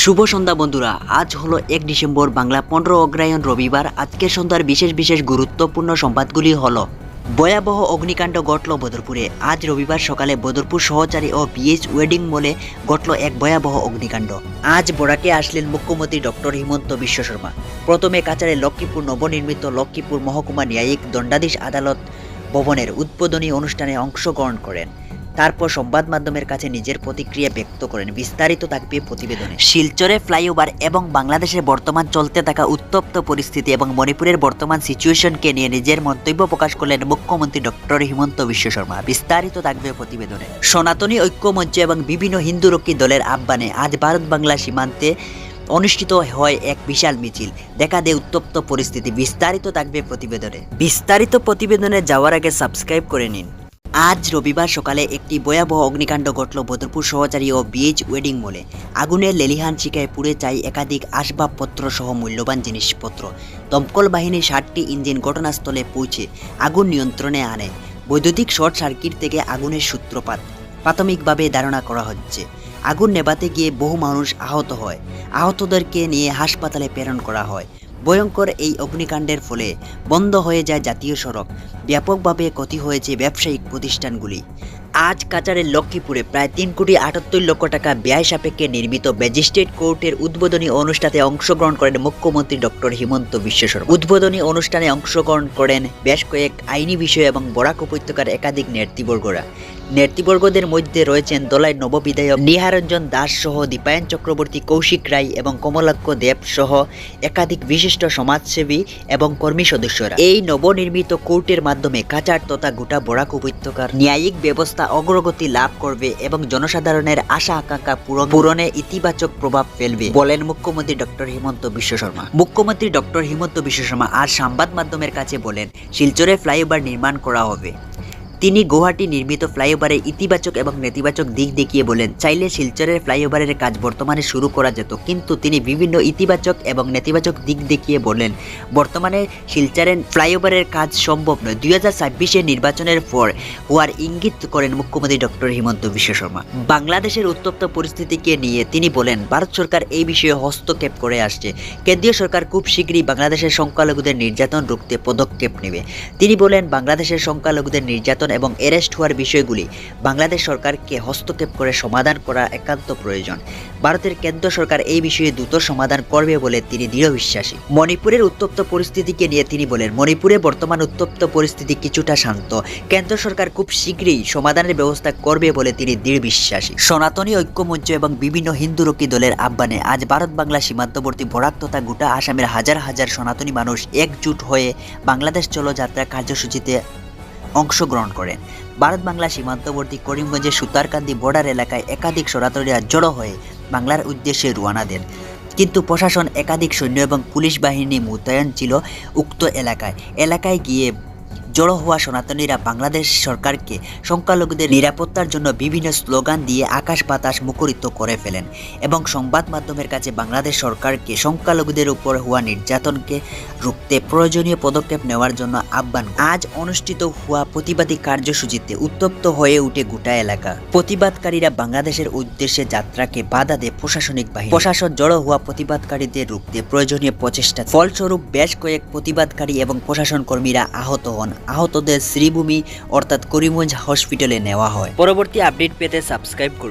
শুভ সন্ধ্যা বন্ধুরা, আজ হলো এক ডিসেম্বর, বাংলা পনেরো অগ্রায়ণ রবিবার। আজকের সন্ধ্যার বিশেষ বিশেষ গুরুত্বপূর্ণ সংবাদগুলি হল, ভয়াবহ অগ্নিকাণ্ড ঘটল বদরপুরে। আজ রবিবার সকালে বদরপুর সহচারী ও বিএস ওয়েডিং মলে ঘটল এক ভয়াবহ অগ্নিকাণ্ড। আজ বরাকে আসলেন মুখ্যমন্ত্রী ডক্টর হিমন্ত বিশ্ব শর্মা। প্রথমে কাচারে লক্ষ্মীপুর নবনির্মিত লক্ষ্মীপুর মহকুমা ন্যায়িক দণ্ডাধীশ আদালত ভবনের উদ্বোধনী অনুষ্ঠানে অংশগ্রহণ করেন। তারপর সংবাদ মাধ্যমের কাছে নিজের প্রতিক্রিয়া ব্যক্ত করেন। বিস্তারিত থাকবে প্রতিবেদনে। শিলচরে ফ্লাইওভার এবং বাংলাদেশের বর্তমান চলতে থাকা উত্তপ্ত পরিস্থিতি এবং মণিপুরের বর্তমান সিচুয়েশনকে নিয়ে নিজের মন্তব্য প্রকাশ করলেন মুখ্যমন্ত্রী ডক্টর হিমন্ত বিশ্ব শর্মা। বিস্তারিত থাকবে প্রতিবেদনে। সনাতনী ঐক্যমঞ্চ এবং বিভিন্ন হিন্দুরক্ষী দলের আহ্বানে আজ ভারত বাংলা সীমান্তে অনুষ্ঠিত হয় এক বিশাল মিছিল। দেখা দেয় উত্তপ্ত পরিস্থিতি। বিস্তারিত থাকবে প্রতিবেদনে। বিস্তারিত প্রতিবেদনে যাওয়ার আগে সাবস্ক্রাইব করে নিন। আজ রবিবার সকালে একটি ভয়াবহ অগ্নিকাণ্ড ঘটল বদরপুর সহচারী ও বিএইচ ওয়েডিং মলে। আগুনের লেলিহান শিকায় পুড়ে চাই একাধিক আসবাবপত্র সহ মূল্যবান জিনিসপত্র। দমকল বাহিনীর ষাটটি ইঞ্জিন ঘটনাস্থলে পৌঁছে আগুন নিয়ন্ত্রণে আনে। বৈদ্যুতিক শর্ট সার্কিট থেকে আগুনের সূত্রপাত প্রাথমিকভাবে ধারণা করা হচ্ছে। আগুন নেভাতে গিয়ে বহু মানুষ আহত হয়। আহতদেরকে নিয়ে হাসপাতালে প্রেরণ করা হয়। ভয়ঙ্কর এই অগ্নিকাণ্ডের ফলে বন্ধ হয়ে যায় জাতীয় সড়ক। ব্যাপকভাবে ক্ষতি হয়েছে ব্যবসায়িক প্রতিষ্ঠানগুলি। আজ কাচারের লক্ষ্মীপুরে প্রায় তিন কোটি আটাত্তর লক্ষ টাকা ব্যয় সাপেক্ষে নির্মিত ম্যাজিস্ট্রেট কোর্টের উদ্বোধনী অনুষ্ঠানে অংশগ্রহণ করেন মুখ্যমন্ত্রী ডক্টর হিমন্ত বিশ্ব শর্মা। উদ্বোধনী অনুষ্ঠানে অংশগ্রহণ করেন বেশ কয়েক আইনি বিষয় এবং বরাক উপত্যকার একাধিক নেতৃবর্গরা। নেতৃবর্গদের মধ্যে রয়েছেন দলাই নববিধায়ক নিহারঞ্জন দাস সহ দীপায়ন চক্রবর্তী, কৌশিক রায় এবং কমলাক্ষ দেব সহ একাধিক বিশিষ্ট সমাজসেবী এবং কর্মী সদস্যরা। এই নবনির্মিত কোর্টের মাধ্যমে কাচার তথা গোটা বরাক উপত্যকার ন্যায়িক ব্যবস্থা অগ্রগতি লাভ করবে এবং জনসাধারণের আশা আকাঙ্ক্ষা পূরণ পূরণে ইতিবাচক প্রভাব ফেলবে, বলেন মুখ্যমন্ত্রী ডক্টর হিমন্ত বিশ্ব শর্মা। মুখ্যমন্ত্রী ডক্টর হিমন্ত বিশ্ব শর্মা আর সংবাদ মাধ্যমের কাছে বলেন, শিলচরে ফ্লাইওভার নির্মাণ করা হবে। তিনি গুয়াহাটি নির্মিত ফ্লাইওভারের ইতিবাচক এবং নেতিবাচক দিক দেখিয়ে বলেন, চাইলে শিলচরের ফ্লাইওভারের কাজ বর্তমানে শুরু করা যেত। কিন্তু তিনি বিভিন্ন ইতিবাচক এবং নেতিবাচক দিক দেখিয়ে বলেন, বর্তমানে শিলচরের ফ্লাইওভারের কাজ সম্ভব নয়। দুই হাজার ছাব্বিশের নির্বাচনের পর হওয়ার ইঙ্গিত করেন মুখ্যমন্ত্রী ডক্টর হিমন্ত বিশ্ব শর্মা। বাংলাদেশের উত্তপ্ত পরিস্থিতিকে নিয়ে তিনি বলেন, ভারত সরকার এই বিষয়ে হস্তক্ষেপ করে আসছে। কেন্দ্রীয় সরকার খুব শীঘ্রই বাংলাদেশের সংখ্যালঘুদের নির্যাতন রুখতে পদক্ষেপ নেবে। তিনি বলেন, বাংলাদেশের সংখ্যালঘুদের নির্যাতন এবং অ্যারেস্ট হওয়ার বিষয়গুলি বাংলাদেশ সরকারকে হস্তক্ষেপ করে সমাধান করা একান্ত প্রয়োজন। ভারতের কেন্দ্র সরকার এই বিষয়ে দ্রুত সমাধান করবে বলে তিনি দৃঢ় বিশ্বাসী। মণিপুরের উত্তপ্ত পরিস্থিতিকে নিয়ে তিনি বলেন, মণিপুরে বর্তমান উত্তপ্ত পরিস্থিতি কিছুটা শান্ত। কেন্দ্র সরকার খুব শীঘ্রই সমাধানের ব্যবস্থা করবে বলে তিনি দৃঢ় বিশ্বাসী। সনাতনী ঐক্যমঞ্চ এবং বিভিন্ন হিন্দুরক্ষী দলের আহ্বানে আজ ভারত বাংলা সীমান্তবর্তী বরাক তথা গোটা আসামের হাজার হাজার সনাতনী মানুষ একজুট হয়ে বাংলাদেশ চলো যাত্রা কার্যসূচিতে অংশগ্রহণ করেন ভারত বাংলা সীমান্তবর্তী করিমগঞ্জের সুতারকান্দি বর্ডার এলাকায় একাধিক সরাতরিয়া জড়ো হয়ে বাংলার উদ্দেশ্যে রোয়ানা দেন। কিন্তু প্রশাসন একাধিক সৈন্য এবং পুলিশ বাহিনী মোতায়েন ছিল উক্ত এলাকায়। এলাকায় গিয়ে জড়ো হওয়া সনাতনীরা বাংলাদেশ সরকারকে সংখ্যালঘুদের নিরাপত্তার জন্য বিভিন্ন স্লোগান দিয়ে আকাশ বাতাস মুখরিত করে ফেলেন এবং সংবাদ মাধ্যমের কাছে বাংলাদেশ সরকারকে সংখ্যালঘুদের উপর হওয়া নির্যাতনকে রুখতে প্রয়োজনীয় পদক্ষেপ নেওয়ার জন্য আহ্বান। আজ অনুষ্ঠিত হওয়া প্রতিবাদী কার্যসূচিতে উত্তপ্ত হয়ে উঠে গোটা এলাকা। প্রতিবাদকারীরা বাংলাদেশের উদ্দেশ্যে যাত্রাকে বাধা দেয় প্রশাসনিক বাহিনী প্রশাসন জড়ো হওয়া প্রতিবাদকারীদের রুখতে প্রয়োজনীয় প্রচেষ্টা ফলস্বরূপ বেশ কয়েক প্রতিবাদকারী এবং প্রশাসন কর্মীরা আহত হন। আহতদের শ্রীভূমি অর্থাৎ করিমগঞ্জ হসপিটালে নেওয়া হয়। পরবর্তী আপডেট পেতে সাবস্ক্রাইব করুন।